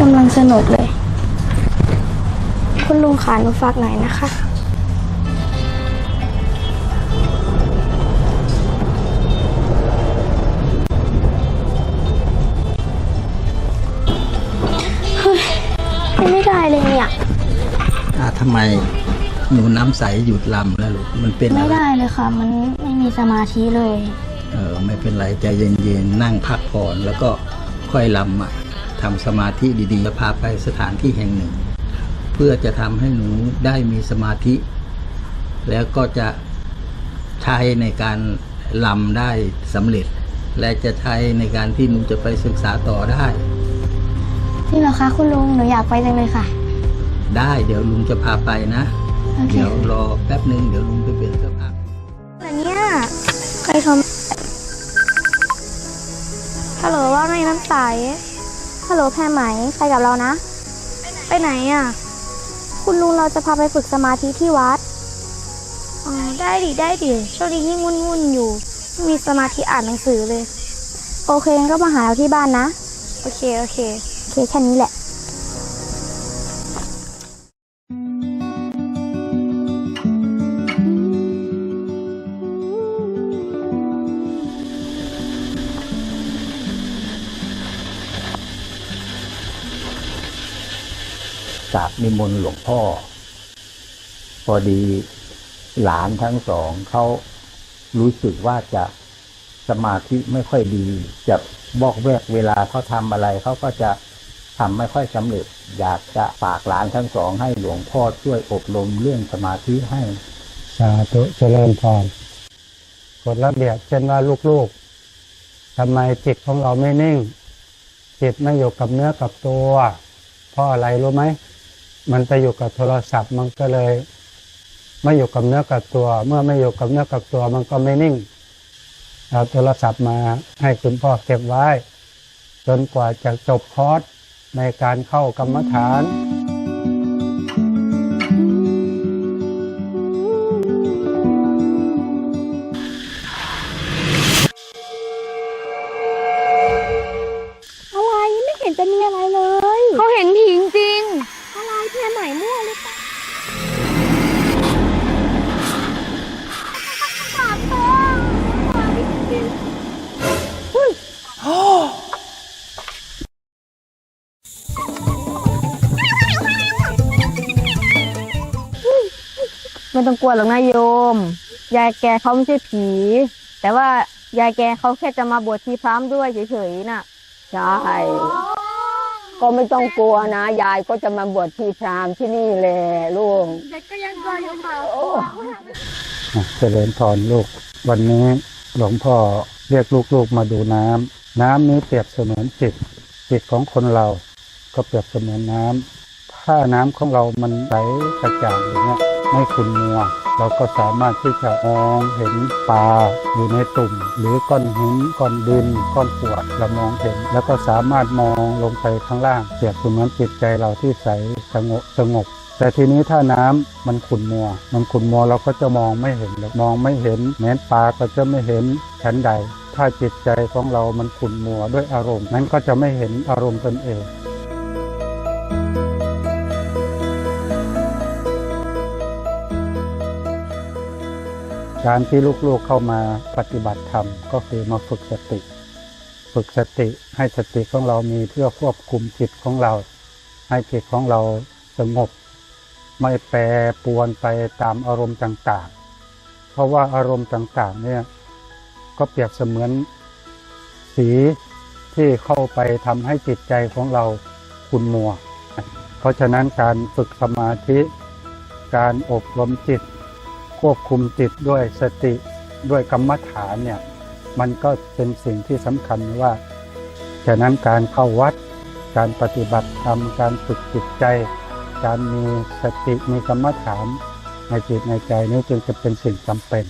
กำลังสนุกเลย คุณลุงขาหนูฝากหน่อยนะคะ เฮ้ยไม่ได้เลยเนี่ย อ่าทำไมหนูน้ำใสหยุดลำแล้วลูกมันเป็นไม่อะไรได้เลยค่ะ มันไม่มีสมาธิเลย เออไม่เป็นไรใจเย็นๆนั่งพักผ่อนแล้วก็ค่อยลำอะ ทำสมาธิดีๆจะพาไปสถานที่แห่งหนึ่ง เพื่อจะทำให้หนูได้มีสมาธิ แล้วก็จะใช้ในการลำได้สำเร็จ และจะใช้ในการที่หนูจะไปศึกษาต่อได้จริงเหรอคะคุณลุงหนูอยากไปจังเลยค่ะ ได้เดี๋ยวลุงจะพาไปนะโอเคเดี๋ยวรอแป๊บหนึ่งเดี๋ยวลุงไปเปลี่ยนเสื้อผ้าแต่เนี่ยใครโทรมาฮัลโหลว่าไงน้ำใส ฮัลโหลแพรไหม ไปกับเรานะ ไปไหนอะ คุณลุงเราจะพาไปฝึกสมาธิที่วัด อ๋อ ได้ดิ ได้ดิช่วงนี้ยิ่งวุ่นๆอยู่ ไม่มีสมาธิอ่านหนังสือเลย โอเคงั้นก็มาหาเราที่บ้านนะ โอเค โอเค โอเค แค่นี้แหละ กราบนิมนต์หลวงพ่อ พอดีหลานทั้งสองเขารู้สึกว่าจะสมาธิไม่ค่อยดี จะบอกแวกเวลาเขาทำอะไรเขาก็จะทำไม่ค่อยสำเร็จ อยากจะฝากหลานทั้งสองให้หลวงพ่อช่วยอบรมเรื่องสมาธิให้ สาธุเจริญพรกฎระเบียบเช่นว่าลูกๆทำไมจิตของเราไม่นิ่ง จิตไม่อยู่กับเนื้อกับตัว เพราะอะไรรู้ไหม มันไปอยู่กับโทรศัพท์มันก็เลยไม่อยู่กับเนื้อกับตัว เมื่อไม่อยู่กับเนื้อกับตัวมันก็ไม่นิ่งเอาโทรศัพท์มาให้คุณพ่อเก็บไว้ จนกว่าจะจบคอร์สในการเข้ากรรมฐาน ไม่ต้องกลัวหรอกนะโยม ยายแกเขาไม่ใช่ผี แต่ว่ายายแกเขาแค่จะมาบวชชีพรามด้วยเฉยๆน่ะ ใช่ ก็ไม่ต้องกลัวนะ ยายก็จะมาบวชที่พรามที่นี่แหละลูกเด็กก็ยังกลัวอยู่ค่ะอะเจริญพรลูก วันนี้หลวงพ่อเรียกลูกๆมาดูน้ำน้ำนี้เปรียบเสมือนจิตจิตของคนเรา ก็เปรียบเสมือนน้ำถ้าน้ำของเรามันใสกระจ่างอย่างเงี้ย ไม่ขุ่นมัว เราก็สามารถที่จะมองเห็นปลาอยู่ในตุ่ม หรือก้อนหินก้อนดิน ก้อนกรวดเรามองเห็น แล้วก็สามารถมองลงไปข้างล่างเปรียบเสมือนจิตใจเราที่ใสสงบสงบแต่ทีนี้ถ้าน้ำมันขุ่นมัว มันขุ่นมัวเราก็จะมองไม่เห็นมองไม่เห็นแม้นปลาก็จะไม่เห็นชั้นใด ถ้าจิตใจของเรามันขุ่นมัวด้วยอารมณ์นั้นก็จะไม่เห็นอารมณ์ตนเอง การที่ลูกๆเข้ามาปฏิบัติธรรมก็คือมาฝึกสติ ฝึกสติให้สติของเรามีเพื่อควบคุมจิตของเรา ให้จิตของเราสงบ ไม่แปรปรวนไปตามอารมณ์ต่างๆ เพราะว่าอารมณ์ต่างๆเนี่ยก็เปรียบเสมือนสีที่เข้าไปทำให้จิตใจของเราขุ่นมัว เพราะฉะนั้นการฝึกสมาธิ การอบรมจิต ควบคุมจิตด้วยสติด้วยกรรมฐานเนี่ยมันก็เป็นสิ่งที่สำคัญว่าฉะนั้นการเข้าวัด การปฏิบัติธรรมการฝึกจิตใจ การมีสติมีกรรมฐานในจิตในใจนี้จึงจะเป็นสิ่งจำเป็น